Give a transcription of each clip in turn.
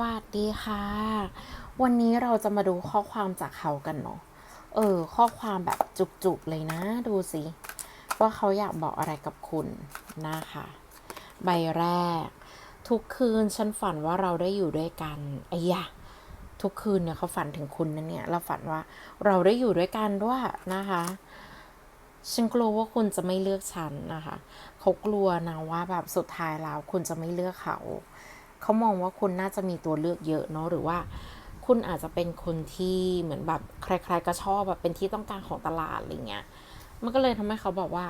วัสดีค่ะ วันนี้เราจะมาดูข้อความจากเขากันเนาะ เออ ข้อความแบบจุกๆเลยนะ ดูสิ ว่าเขาอยากบอกอะไรกับคุณนะคะ ใบแรก ทุกคืนฉันฝันว่าเราได้อยู่ด้วยกันไอ้ยะทุกคืนเนี่ยเขาฝันถึงคุณนะเนี่ย เราฝันว่าเราได้อยู่ด้วยกันด้วยนะคะ ฉันกลัวว่าคุณจะไม่เลือกฉันนะคะ เขากลัวนะว่าแบบสุดท้ายแล้วคุณจะไม่เลือกเขา เขามองว่าคุณน่าจะมีตัวเลือกเยอะเนาะหรือว่าคุณอาจจะเป็นคนที่เหมือนแบบใคร ๆ ก็ชอบแบบเป็นที่ต้องการของตลาดอะไรเงี้ย มันก็เลยทำให้เขาบอกว่า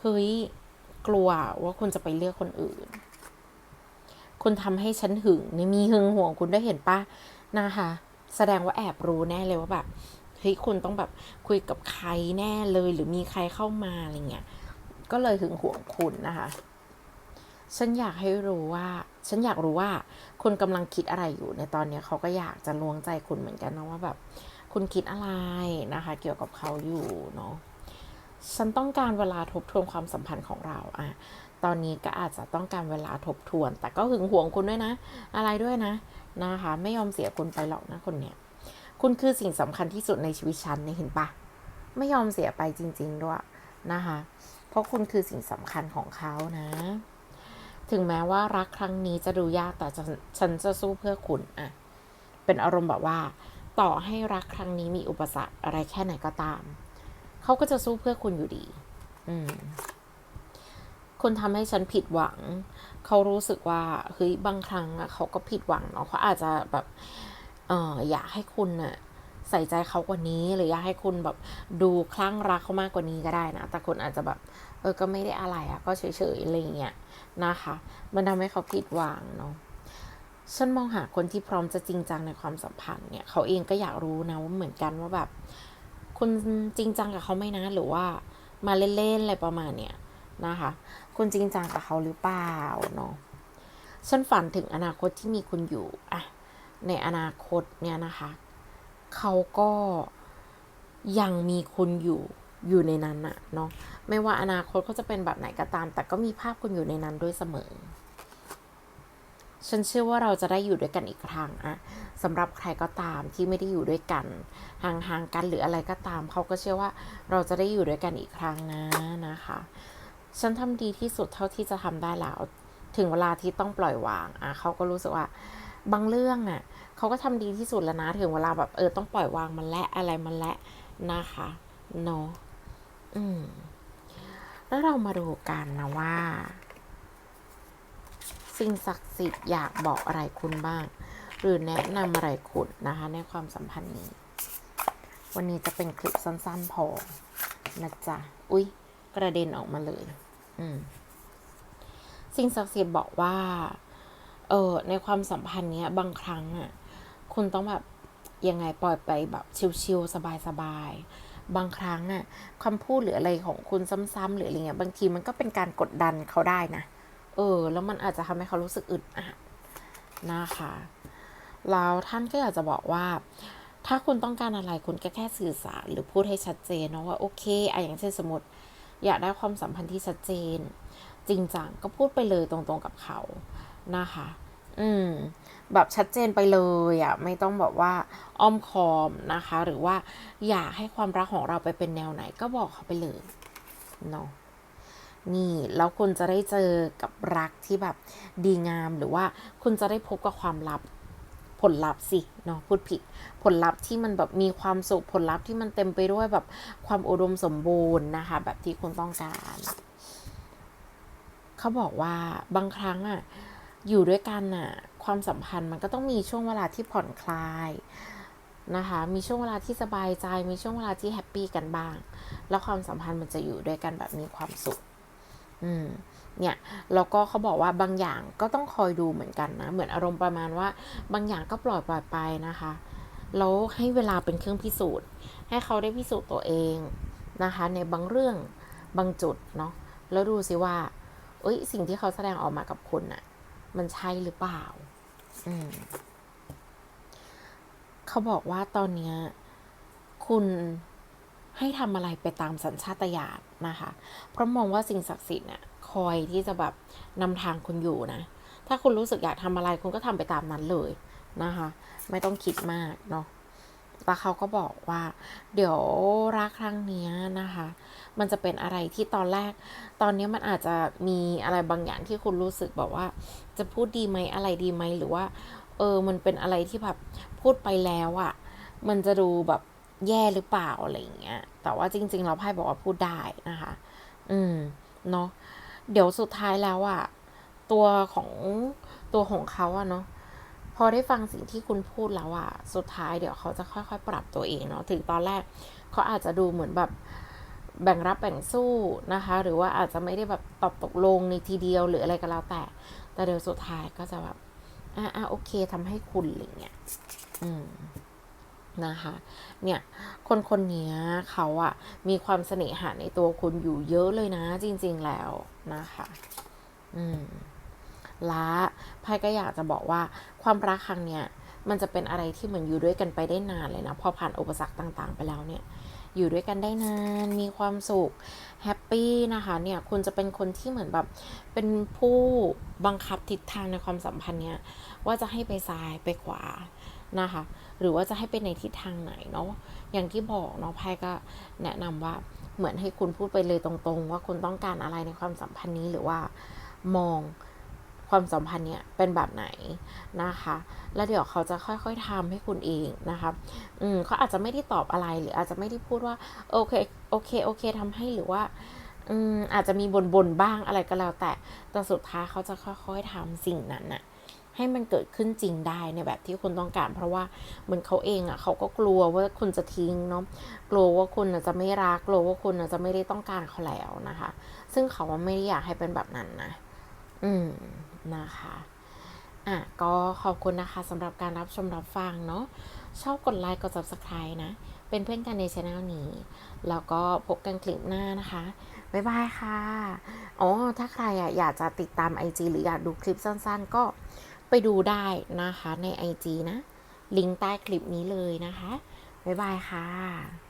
เฮ้ย กลัวว่าคุณจะไปเลือกคนอื่น คุณทำให้ฉันหึงนี่มีหึงห่วงคุณได้เห็นปะนะคะ แสดงว่าแอบรู้แน่เลยว่าแบบ เฮ้ย คุณต้องแบบคุยกับใครแน่เลย หรือมีใครเข้ามาอะไรเงี้ย ก็เลยหึงห่วงคุณนะคะ ฉันอยากให้รู้ว่า ฉันอยากรู้ว่า คุณกำลังคิดอะไรอยู่ในตอนนี้เขาก็อยากจะลวงใจคุณเหมือนกันนะว่าแบบ คุณคิดอะไรนะคะ เกี่ยวกับเขาอยู่เนาะฉันต้องการเวลาทบทวนความสัมพันธ์ของเราอะตอนนี้ก็อาจจะต้องการเวลาทบทวน แต่ก็หึงหวงคุณด้วยนะ อะไรด้วยนะนะคะ ไม่ยอมเสียคุณไปหรอกนะคนเนี้ยคุณคือสิ่งสำคัญที่สุดในชีวิตฉันเนี่ยเห็นปะไม่ยอมเสียไปจริง ๆ ด้วยนะคะ เพราะคุณคือสิ่งสำคัญของเขานะ ถึงแม้ว่ารักครั้งนี้จะดูยากแต่ฉันฉันจะสู้เพื่อคุณอะเป็นอารมณ์แบบว่า ต่อให้รักครั้งนี้มีอุปสรรคอะไรแค่ไหนก็ตาม เขาก็จะสู้เพื่อคุณอยู่ดี อืมคุณทำให้ฉันผิดหวัง เขารู้สึกว่าเฮ้ยบางครั้งอะเขาก็ผิดหวังเนาะเขาอาจจะแบบเอออยากให้คุณน่ะ ใส่ใจเขากว่านี้ หรืออยากให้คุณแบบดูคลั่งรักเขามากกว่านี้ก็ได้นะ แต่คุณอาจจะแบบเออก็ไม่ได้อะไรอะก็เฉยๆอะไรเงี้ยนะคะ มันทำให้เขาผิดหวังเนาะฉันมองหาคนที่พร้อมจะจริงจังในความสัมพันธ์เนี่ยเขาเองก็อยากรู้นะว่าเหมือนกันว่าแบบ คุณจริงจังกับเขาไหมนะ หรือว่ามาเล่นๆอะไรประมาณเนี้ยนะคะ คุณจริงจังกับเขาหรือเปล่าเนาะฉันฝันถึงอนาคตที่มีคุณอยู่อะในอนาคตเนี่ยนะคะ เขาก็ยังมีคุณอยู่อยู่ในนั้นอะเนาะไม่ว่าอนาคตเขาจะเป็นแบบไหนก็ตาม แต่ก็มีภาพคุณอยู่ในนั้นด้วยเสมอ ฉันเชื่อว่าเราจะได้อยู่ด้วยกันอีกครั้งอะสำหรับใครก็ตามที่ไม่ได้อยู่ด้วยกันห่างๆกันหรืออะไรก็ตาม เขาก็เชื่อว่าเราจะได้อยู่ด้วยกันอีกครั้งนะนะคะ ฉันทำดีที่สุดเท่าที่จะทำได้แล้ว ถึงเวลาที่ต้องปล่อยวางอะเขาก็รู้สึกว่า บางเรื่องอะเขาก็ทำดีที่สุดแล้วนะถึงเวลาแบบเออต้องปล่อยวางมันและอะไรมันและนะคะเนาะอืมแล้วเรามาดูกันนะว่า สิ่งศักดิ์สิทธิ์อยากบอกอะไรคุณบ้าง หรือแนะนำอะไรคุณนะคะ ในความสัมพันธ์นี้ วันนี้จะเป็นคลิปสั้นๆพอนะจ๊ะอุ๊ย กระเด็นออกมาเลย อืมสิ่งศักดิ์สิทธิ์บอกว่า เออในความสัมพันธ์เนี้ยบางครั้งอะคุณต้องแบบยังไงปล่อยไปแบบชิลๆสบายๆ บางครั้งอะคำพูดหรืออะไรของคุณซ้ำๆหรืออะไรเงี้ยบางทีมันก็เป็นการกดดันเขาได้นะ เออ แล้วมันอาจจะทำให้เขารู้สึกอึดอัดนะคะแล้วท่านก็อยากจะบอกว่า ถ้าคุณต้องการอะไรคุณก็แค่สื่อสารหรือพูดให้ชัดเจนนะว่าโอเคอะอย่างเช่นสมมติอยากได้ความสัมพันธ์ที่ชัดเจน จริงจังก็พูดไปเลยตรงๆกับเขา นะคะ อืม แบบชัดเจนไปเลยอะ่ะ ไม่ต้องแบบว่าอ้อมคอมนะคะ หรือว่าอยากให้ความรักของเราไปเป็นแนวไหนก็บอกเขาไปเลยเนาะนี่แล้วคุณจะได้เจอกับรักที่แบบดีงามหรือว่าคุณจะได้พบกับความลับผลลัพธ์สิเนาะพูดผิด ผลลัพธ์ที่มันแบบมีความสุขผลลัพธ์ที่มันเต็มไปด้วยแบบความอุดมสมบูรณ์นะคะ แบบที่คุณต้องการ เขาบอกว่าบางครั้งอะ อยู่ด้วยกันอะความสัมพันธ์มันก็ต้องมีช่วงเวลาที่ผ่อนคลายนะคะ มีช่วงเวลาที่สบายใจ มีช่วงเวลาที่แฮปปี้กันบ้าง แล้วความสัมพันธ์มันจะอยู่ด้วยกันแบบมีความสุข อืม เนี่ย แล้วก็เขาบอกว่าบางอย่างก็ต้องคอยดูเหมือนกันนะ เหมือนอารมณ์ประมาณว่า บางอย่างก็ปล่อยปล่อยไปนะคะ แล้วให้เวลาเป็นเครื่องพิสูจน์ ให้เขาได้พิสูจน์ตัวเองนะคะ ในบางเรื่อง บางจุดเนาะ แล้วดูสิว่า เอ้ย สิ่งที่เขาแสดงออกมากับคุณน่ะ มันใช่หรือเปล่า อืมเขาบอกว่าตอนเนี้ยคุณให้ทำอะไรไปตามสัญชาตญาณนะคะ เพราะมองว่าสิ่งศักดิ์สิทธิ์เนี่ยคอยที่จะแบบนำทางคุณอยู่นะ ถ้าคุณรู้สึกอยากทำอะไรคุณก็ทำไปตามนั้นเลยนะคะ ไม่ต้องคิดมากเนาะ แล้วเขาก็บอกว่า เดี๋ยวรักครั้งนี้นะคะ มันจะเป็นอะไรที่ตอนแรก ตอนนี้มันอาจจะมีอะไรบางอย่างที่คุณรู้สึกแบบว่า จะพูดดีไหมอะไรดีไหมหรือว่า เออ มันเป็นอะไรที่แบบพูดไปแล้วอะ่ะ มันจะดูแบบแย่หรือเปล่าอะไรอย่างเงี้ย แต่ว่าจริง ๆ เราไพ่บอกว่าพูดได้นะคะ อืม เนาะ เดี๋ยวสุดท้ายแล้วอะ่ะ ตัวของตัวของเขาอะเนาะ พอได้ฟังสิ่งที่คุณพูดแล้วอะสุดท้ายเดี๋ยวเขาจะค่อยๆ ปรับตัวเองเนาะถึงตอนแรกเขาอาจจะดูเหมือนแบบแบ่งรับแบ่งสู้นะคะ หรือว่าอาจจะไม่ได้แบบตอบตกลงในทีเดียวหรืออะไรก็แล้วแต่ แต่เดี๋ยวสุดท้ายก็จะแบบอ่าอ่าโอเคทำให้คุณอะไรเงี้ยอืมนะคะ เนี่ยคนคนนี้เขาอะมีความเสน่หาในตัวคุณอยู่เยอะเลยนะ จริง ๆแล้วนะคะ อืม และไพ่ก็อยากจะบอกว่าความรักครั้งเนี้ยมันจะเป็นอะไรที่เหมือนอยู่ด้วยกันไปได้นานเลยนะ พอผ่านอุปสรรคต่างๆ ไปแล้วเนี่ย อยู่ด้วยกันได้นาน มีความสุข แฮปปี้นะคะเนี่ยคุณจะเป็นคนที่เหมือนแบบ เป็นผู้บังคับทิศทางในความสัมพันธ์เนี่ย ว่าจะให้ไปซ้ายไปขวานะคะ หรือว่าจะให้ไปในทิศทางไหนเนาะ อย่างที่บอกเนาะไพ่ก็แนะนำว่าเหมือนให้คุณพูดไปเลยตรงๆ ว่าคุณต้องการอะไรในความสัมพันธ์นี้หรือว่ามอง ความสัมพันธ์เนี่ยเป็นแบบไหนนะคะ แล้วเดี๋ยวเขาจะค่อยๆทำให้คุณเองนะคะอืมเขาอาจจะไม่ได้ตอบอะไรหรืออาจจะไม่ได้พูดว่าโอเคโอเคโอเคทำให้หรือว่าอืมอาจจะมีบ่นๆบ้างอะไรก็แล้ว แต่แต่สุดท้ายเขาจะค่อยๆทำสิ่งนั้นน่ะให้มันเกิดขึ้นจริงได้ในแบบที่คุณต้องการ เพราะว่าเหมือนเขาเองอะเขาก็กลัวว่าคุณจะทิ้งเนาะกลัวว่าคุณจะไม่รักกลัวว่าคุณจะไม่ได้ต้องการเขาแล้วนะคะ ซึ่งเขาไม่ได้อยากให้เป็นแบบนั้นนะ อืมนะคะอะก็ขอบคุณนะคะสำหรับการรับชมรับฟังเนาะชอบกดไลค์กด subscribe นะ เป็นเพื่อนกันในช anel นี้ แล้วก็พบกันคลิปหน้านะคะ บ๊ายบายค่ะ อ๋อ ถ้าใครอะอยากจะติดตาม IG หรืออยากดูคลิปสั้นๆ ก็ไปดูได้นะคะใน IG นะ ลิงก์ใต้คลิปนี้เลยนะคะ บ๊ายบายค่ะ